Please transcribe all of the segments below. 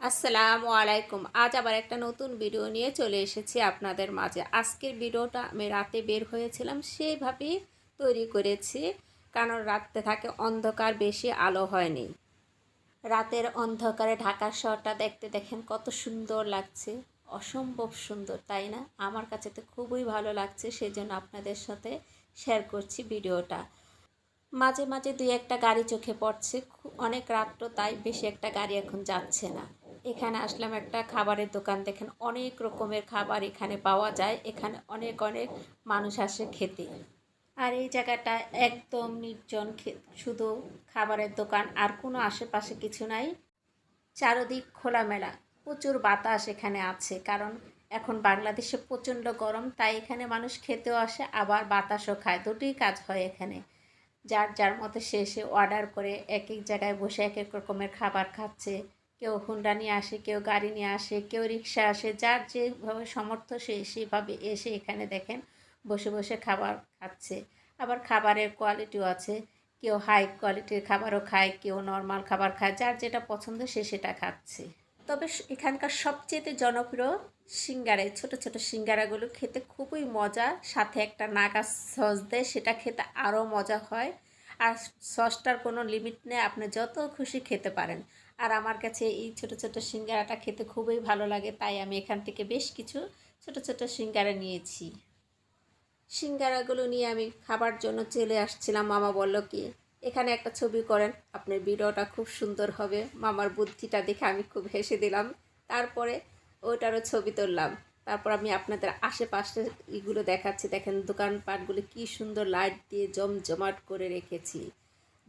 আসসালামু আলাইকুম। আজ আবার একটা নতুন ভিডিও নিয়ে চলে এসেছি আপনাদের মাঝে। আজকের ভিডিওটা আমি রাতে বের হয়েছিলাম সেইভাবেই তৈরি করেছি, কারণ রাতে থাকে অন্ধকার, বেশি আলো হয়নি। রাতের অন্ধকারে ঢাকার শহরটা দেখতে দেখেন কত সুন্দর লাগছে। অসম্ভব সুন্দর, তাই না? আমার কাছে তো খুবই ভালো লাগছে সেই জন্য আপনাদের সাথে শেয়ার করছি ভিডিওটা। মাঝে মাঝে দুই একটা গাড়ি চোখে পড়ছে অনেক রাত তো তাই বেশি একটা গাড়ি এখন যাচ্ছে না। এখানে আসলাম একটা খাবারের দোকান। দেখেন অনেক রকমের খাবার এখানে পাওয়া যায়। এখানে অনেক অনেক মানুষ আসে খেতে। আর এই জায়গাটা একদম নির্জন শুধু খাবারের দোকান, আর কোনো আশেপাশে কিছু নাই। চারদিক খোলামেলা। প্রচুর বাতাস এখানে আছে, কারণ এখন বাংলাদেশে প্রচণ্ড গরম, তাই এখানে মানুষ খেতেও আসে, আবার বাতাসও খায়। দুটোই কাজ হয় এখানে। যার যার মতো সে এসে অর্ডার করে এক এক জায়গায় বসে এক এক রকমের খাবার খাচ্ছে। কেউ হুন্ডা নিয়ে আসে, কেউ গাড়ি নিয়ে আসে, কেউ রিক্সা আসে, যার যেভাবে সমর্থ সে সেভাবে এসে এখানে দেখেন বসে বসে খাবার খাচ্ছে। আবার খাবারের কোয়ালিটিও আছে, কেউ হাই কোয়ালিটির খাবারও খায়, কেউ নর্মাল খাবার খায়, যার যেটা পছন্দ সে সেটা খাচ্ছে। তবে এখানকার সবচেয়ে জনপ্রিয় সিঙ্গারা ছোটো ছোটো সিঙ্গারাগুলো খেতে খুবই মজা, সাথে একটা নাগা সস দেয়, সেটা খেতে আরও মজা হয়। আর সসটার কোনো লিমিট নেই, আপনি যত খুশি খেতে পারেন। আর আমার কাছে এই ছোটো ছোটো সিঙ্গারাটা খেতে খুবই ভালো লাগে, তাই আমি এখান থেকে বেশ কিছু ছোটো ছোটো সিঙ্গারা নিয়েছি। সিঙ্গারাগুলো নিয়ে আমি খাবার জন্য চলে আসছিলাম, মামা বলল কি, এখানে একটা ছবি করেন, আপনার ভিডিওটা খুব সুন্দর হবে। মামার বুদ্ধিটা দেখে আমি খুব হেসে দিলাম। তারপরে ওটারও ছবি তুললাম। তারপর আমি আপনাদের আশেপাশে এগুলো দেখাচ্ছি। দেখেন দোকানপাটগুলো কি সুন্দর লাইট দিয়ে জমজমাট করে রেখেছি।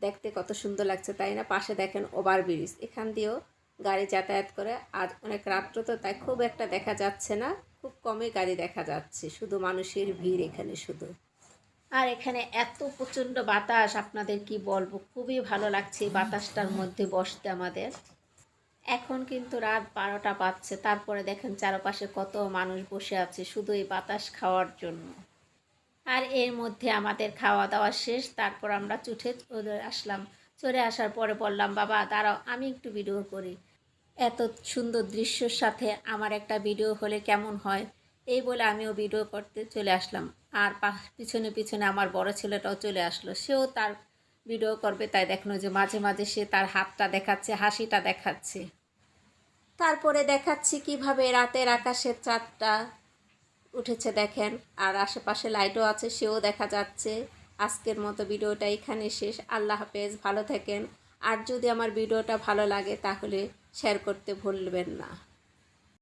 দেখতে কত সুন্দর লাগছে, তাই না? পাশে দেখেন ওভার ব্রিজ এখান দিয়েও গাড়ি যাতায়াত করে। আজ অনেক রাত্র তো, তাই খুব একটা দেখা যাচ্ছে না। খুব কমই গাড়ি দেখা যাচ্ছে। শুধু মানুষের ভিড় এখানে শুধু। আর এখানে এত প্রচণ্ড বাতাস, আপনাদের কি বলব? খুবই ভালো লাগছে বাতাসটার মধ্যে বসতে আমাদের। এখন কিন্তু রাত বারোটা বাজছে, তারপরে দেখেন চারপাশে কত মানুষ বসে আছে শুধু এই বাতাস খাওয়ার জন্য। আর এর মধ্যে আমাদের খাওয়া দাওয়া শেষ, তারপর আমরা চুঠে আসলাম। চলে আসার পরে বললাম, বাবা, দাঁড়াও, আমি একটু ভিডিও করি। এত সুন্দর দৃশ্যর সাথে আমার একটা ভিডিও হলে কেমন হয়? এই বলে আমিও ভিডিও করতে চলে আসলাম। আর পিছনে পিছনে আমার বড় ছেলেটাও চলে আসলো। সেও তার ভিডিও করবে, তাই দেখানো যে মাঝে মাঝে সে তার হাতটা দেখাচ্ছে, হাসিটা দেখাচ্ছে। তারপরে দেখাচ্ছি কীভাবে রাতের আকাশের চাঁদটা উঠেছে দেখেন, আর আশেপাশে লাইটও আছে, সেও দেখা যাচ্ছে। আজকের মতো ভিডিওটা এখানে শেষ, আল্লাহ হাফেজ, ভালো থাকেন। আর যদি আমার ভিডিওটা ভালো লাগে তাহলে শেয়ার করতে ভুলবেন না।